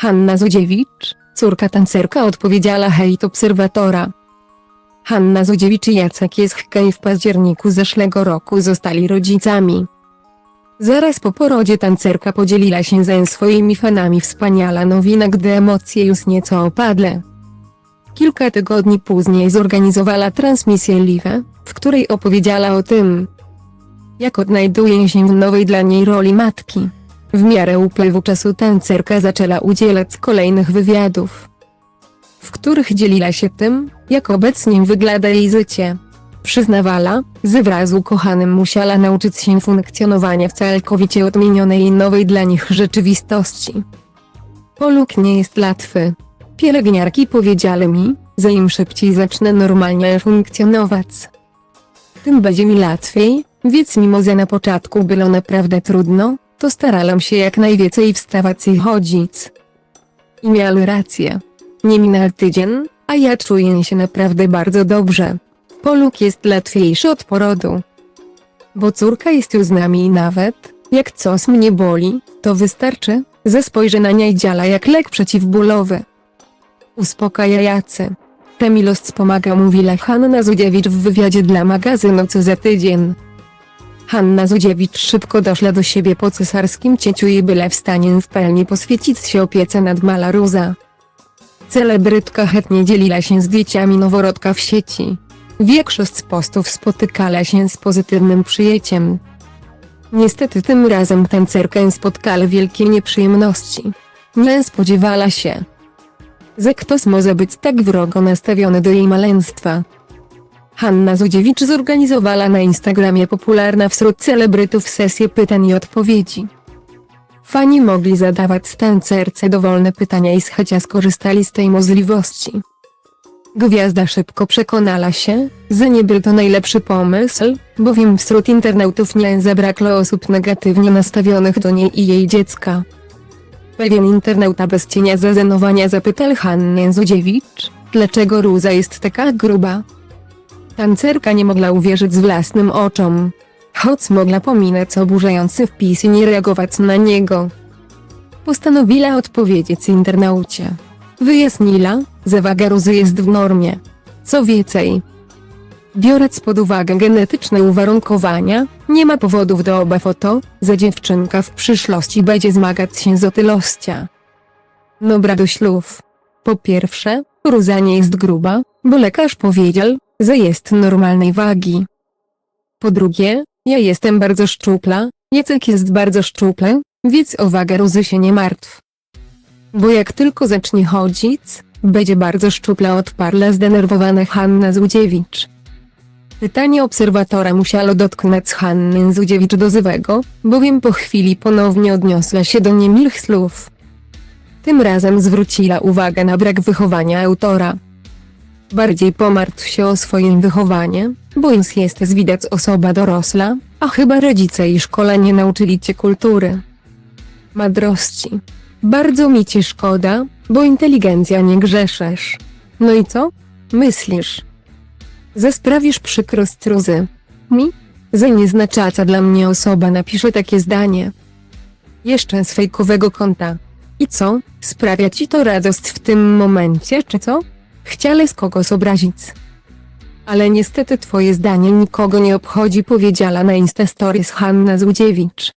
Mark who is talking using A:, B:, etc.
A: Hanna Zudziewicz, córka tancerka odpowiedziała hejt obserwatora. Hanna Zudziewicz i Jacek Jeschkej w październiku zeszłego roku zostali rodzicami. Zaraz po porodzie tancerka podzieliła się ze swoimi fanami wspaniała nowina, gdy emocje już nieco opadły. Kilka tygodni później zorganizowała transmisję live, w której opowiedziała o tym, jak odnajduje się w nowej dla niej roli matki. W miarę upływu czasu tancerka zaczęła udzielać kolejnych wywiadów, w których dzieliła się tym, jak obecnie wygląda jej życie. Przyznawała, z wrazu kochanym musiała nauczyć się funkcjonowania w całkowicie odmienionej i nowej dla nich rzeczywistości. Poluk nie jest łatwy. Pielęgniarki powiedziały mi, że im szybciej zacznę normalnie funkcjonować, tym będzie mi łatwiej, więc mimo że na początku było naprawdę trudno, to starałam się jak najwięcej wstawać i chodzić. I miały rację. Nie minął tydzień, a ja czuję się naprawdę bardzo dobrze. Poluk jest łatwiejszy od porodu. Bo córka jest już z nami i nawet, jak coś mnie boli, to wystarczy, że spojrzę na niej działa jak lek przeciwbólowy. Uspokaja jacy. Ta miłość pomaga mówiła Hanna Zudziewicz w wywiadzie dla magazynu co za tydzień. Hanna Zudziewicz szybko doszła do siebie po cesarskim cięciu i byle w stanie w pełni poświęcić się opiece nad Malaruza. Celebrytka chętnie dzieliła się zdjęciami noworodka w sieci. Większość postów spotykała się z pozytywnym przyjęciem. Niestety tym razem tancerkę spotkała wielkie nieprzyjemności. Nie spodziewała się, że ktoś może być tak wrogo nastawiony do jej maleństwa. Hanna Zudziewicz zorganizowała na Instagramie popularna wśród celebrytów sesję pytań i odpowiedzi. Fani mogli zadawać tancerce dowolne pytania i z chęcią skorzystali z tej możliwości. Gwiazda szybko przekonała się, że nie był to najlepszy pomysł, bowiem wśród internautów nie zabrakło osób negatywnie nastawionych do niej i jej dziecka. Pewien internauta bez cienia zazenowania zapytał Hannę Zudziewicz, dlaczego Ruza jest taka gruba. Tancerka nie mogła uwierzyć z własnym oczom. Choć mogła pominąć oburzający wpis i nie reagować na niego. Postanowiła odpowiedzieć internaucie. Wyjaśniła, że waga Ruzy jest w normie. Co więcej, biorąc pod uwagę genetyczne uwarunkowania, nie ma powodów do obaw o to, że dziewczynka w przyszłości będzie zmagać się z otylością. Dobra do ślub. Po pierwsze, Ruza nie jest gruba, bo lekarz powiedział, że jest normalnej wagi. Po drugie, ja jestem bardzo szczupla, Jacek jest bardzo szczupły, więc o wagę Ruzy się nie martw. Bo jak tylko zacznie chodzić, będzie bardzo szczupla odparła zdenerwowana Hanna Złudziewicz. Pytanie obserwatora musiało dotknąć Hanny Zudziewicz dozywego, bowiem po chwili ponownie odniosła się do niemilych słów. Tym razem zwróciła uwagę na brak wychowania autora. Bardziej pomartw się o swoim wychowanie, bo już jesteś widać osoba dorosła, a chyba rodzice i szkoła nie nauczyli cię kultury. Madrości. Bardzo mi cię szkoda, bo inteligencja nie grzeszysz. No i co? Myślisz? Że sprawisz przykrość Ruzy. Mi? Że nieznaczaca dla mnie osoba napisze takie zdanie. Jeszcze z fejkowego konta. I co? Sprawia ci to radość w tym momencie, czy co? Chciałeś kogoś obrazić. Ale niestety twoje zdanie nikogo nie obchodzi powiedziała na Instastories Hanna Złudziewicz.